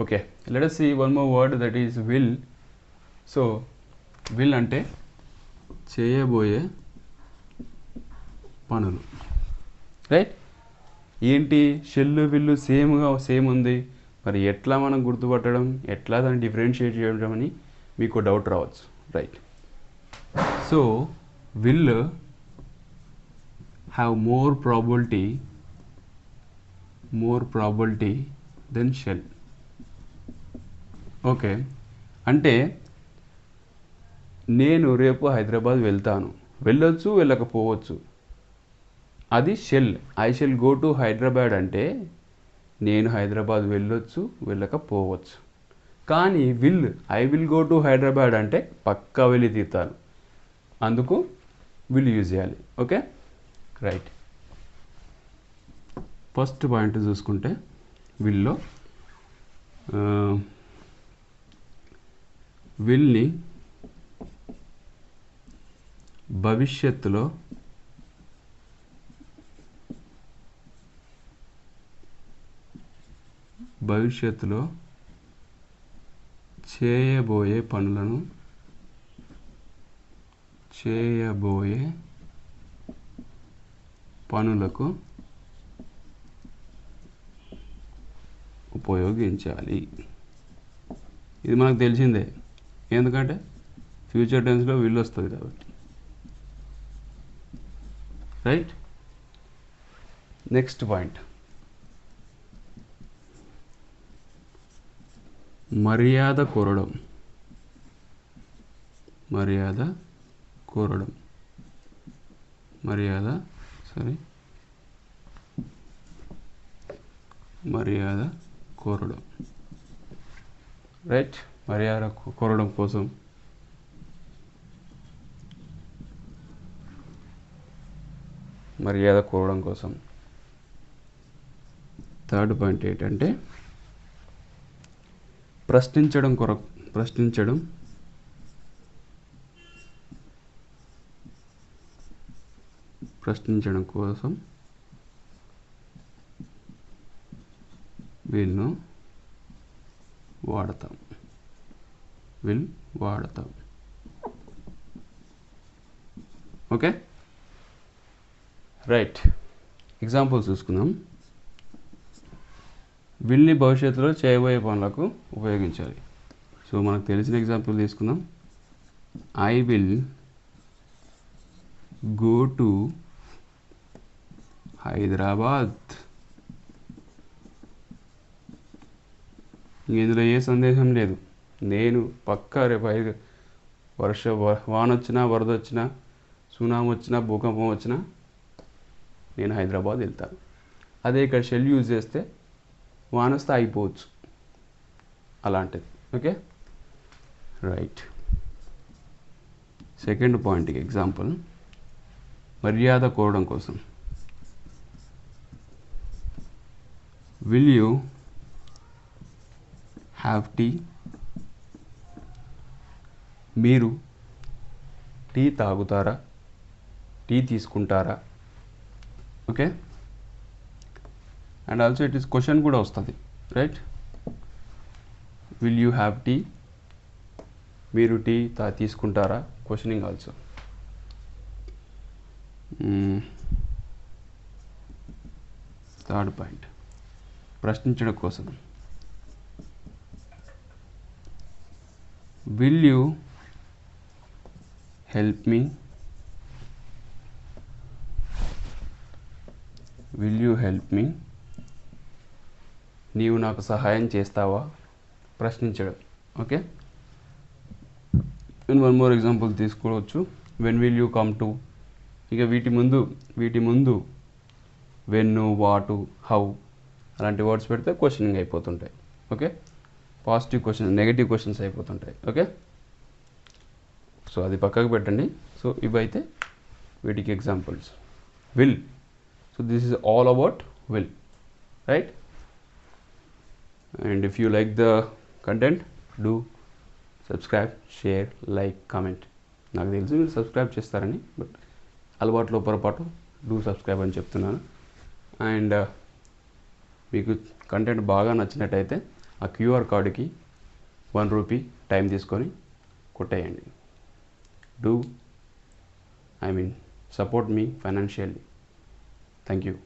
Okay let us see one more word that is will so will అంటే చేయబోయే పనులు. Right ఏంటి? Shell విల్లు సేమ్గా same ఉంది. మరి ఎట్లా మనం గుర్తుపట్టడం? ఎట్లా దాన్ని డిఫరెన్షియేట్ చేయడం అని మీకు డౌట్ రావచ్చు. Right so will have more probability more probability then shall okay. అంటే నేను రేపు హైదరాబాద్ వెళ్తాను. వెళ్ళొచ్చు వెళ్ళకపోవచ్చు. అది shall I shall go to Hyderabad అంటే నేను హైదరాబాద్ వెళ్ళొచ్చు వెళ్ళకపోవచ్చు. కానీ will I will go to Hyderabad అంటే పక్కా వెళ్ళి తీరుతాను. అందుకు విల్ యూజ్ చేయాలి. ఓకే? రైట్ ఫస్ట్ పాయింట్ చూసుకుంటే విల్లో విల్ని భవిష్యత్తులో భవిష్యత్తులో చేయబోయే పనులను చేయబోయే పనులకు ఉపయోగించాలి. ఇది మనకు తెలిసిందే. ఎందుకంటే ఫ్యూచర్ టెన్స్లో వీళ్ళు వస్తుంది కాబట్టి. రైట్ నెక్స్ట్ పాయింట్ మర్యాద కోరడం. మర్యాద కోరడం. మర్యాద సరే మర్యాద కోరడం. రైట్ మర్యాద కోరడం కోసం. మర్యాద కోరడం కోసం. థర్డ్ పాయింట్ ఏంటంటే ప్రశ్నించడం కొర ప్రశ్నించడం. ప్రశ్నించడం కోసం వీళ్ళను వాడతాం. విల్ వాడతాం. ఓకే? రైట్. ఎగ్జాంపుల్ చూసుకుందాం. విల్ని భవిష్యత్తులో చేయబోయే పనులకు ఉపయోగించాలి. సో మనకు తెలిసిన ఎగ్జాంపుల్ తీసుకుందాం. I will go to Hyderabad. ఇందులో ఏ సందేహం లేదు. నేను పక్కా రేపు ఐదు వర్ష వ- వాన వచ్చినా వరద వచ్చినా సునామీ వచ్చినా భూకంపం వచ్చినా నేను హైదరాబాద్ వెళ్తాను అదే ఇక్కడ షెల్ యూజ్ చేస్తే వాన వస్తే అలాంటిది. ఓకే? రైట్. సెకండ్ పాయింట్కి ఎగ్జాంపుల్. మర్యాద కోరడం కోసం. విల్ యూ హ్యావ్ టీ మీరు టీ తాగుతారా? టీ తీసుకుంటారా? Okay? And also it is question కూడా వస్తుంది right? Will you have tea? మీరు టీ తా తీసుకుంటారా? Questioning also. Third point. ప్రశ్నించడం కోసం. Will you help me will you help me నీవు నాకు సహాయం చేస్తావా? ప్రశ్నించడం. Okay and one more example తీసుకోవచ్చు. When will you come to ఇక వీటి ముందు వీటి ముందు. వెన్ను వాటు హౌ అలాంటి వర్డ్స్ పెడితే questioning అయిపోతుంటాయి. Okay positive question negative questions అయిపోతుంటాయి. Okay so అది పక్కకు పెట్టండి. సో ఇవైతే వీటికి examples will so this is all about will right and if you like the content do subscribe share like comment నాకు తెలిసి మీరు సబ్స్క్రైబ్ చేస్తారని బట్ అలవాట్లో పొరపాటు డూ సబ్స్క్రైబ్ అని చెప్తున్నాను. అండ్ uh, మీకు కంటెంట్ బాగా నచ్చినట్టయితే ఆ క్యూఆర్ కార్డుకి వన్ రూపీ టైం తీసుకొని కొట్టేయండి. do I mean support me financially. Thank you.